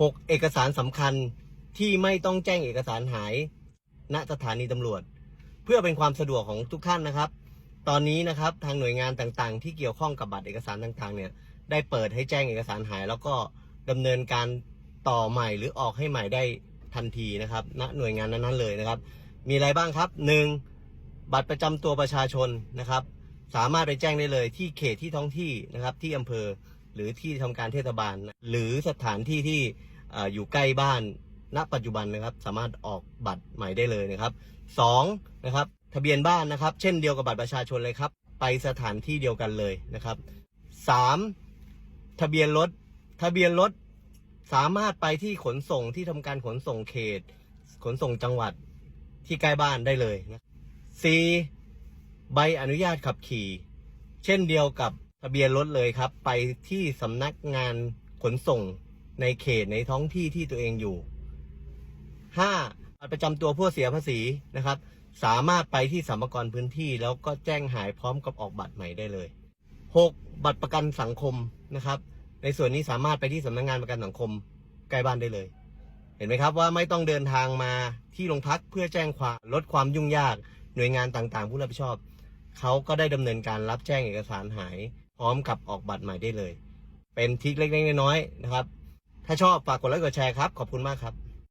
6. เอกสารสำคัญที่ไม่ต้องแจ้งเอกสารหาย ณสถานีตำรวจ เพื่อเป็นความสะดวกของทุกท่านนะครับ ตอนนี้นะครับทางหน่วยงานต่างๆ ที่เกี่ยวข้องกับบัตรเอกสารต่างๆ เนี่ยได้เปิดให้แจ้งเอกสารหาย แล้วก็ดำเนินการต่อใหม่หรือออกให้ใหม่ได้ทันทีนะครับณหน่วยงานนั้นๆเลยนะครับ มีอะไรบ้างครับ 1. บัตรประจำตัวประชาชนนะครับ สามารถไปแจ้งได้เลยที่เขตที่ท้องที่นะครับที่อำเภอ หรือที่ทำการเทศบาล หรือสถานที่ที่อยู่ใกล้บ้าน ณ ปัจจุบันนะครับ สามารถออกบัตรใหม่ได้เลยนะครับสองนะครับ ทะเบียนบ้านนะครับ เช่นเดียวกับบัตรประชาชนเลยครับ ไปสถานที่เดียวกันเลยนะครับสามทะเบียนรถ ทะเบียนรถสามารถไปที่ขนส่งที่ทำการขนส่งเขต ขนส่งจังหวัดที่ใกล้บ้านได้เลยนะสี่ใบอนุญาตขับขี่ เช่นเดียวกับ ทะเบียนรถเลยครับ ไปที่สำนักงานขนส่งในเขตในท้องที่ที่ตัวเองอยู่ 5. บัตรประจำตัวผู้เสียภาษีนะครับ สามารถไปที่สัมภากรพื้นที่แล้วก็แจ้งหายพร้อมกับออกบัตรใหม่ได้เลย 6. บัตรประกันสังคมนะครับ ในส่วนนี้สามารถไปที่สำนักงานประกันสังคมใกล้บ้านได้เลย เห็นไหมครับว่าไม่ต้องเดินทางมาที่โรงพักเพื่อแจ้งความลดความยุ่งยากหน่วยงานต่างๆ ผู้รับผิดชอบ เขาก็ได้ดำเนินการรับแจ้งเอกสารหาย พร้อมกับออกบัตรใหม่ได้เลย เป็นทิคเล็กๆน้อยๆนะครับ ถ้าชอบฝากกดไลค์กดแชร์ครับ ขอบคุณมากครับ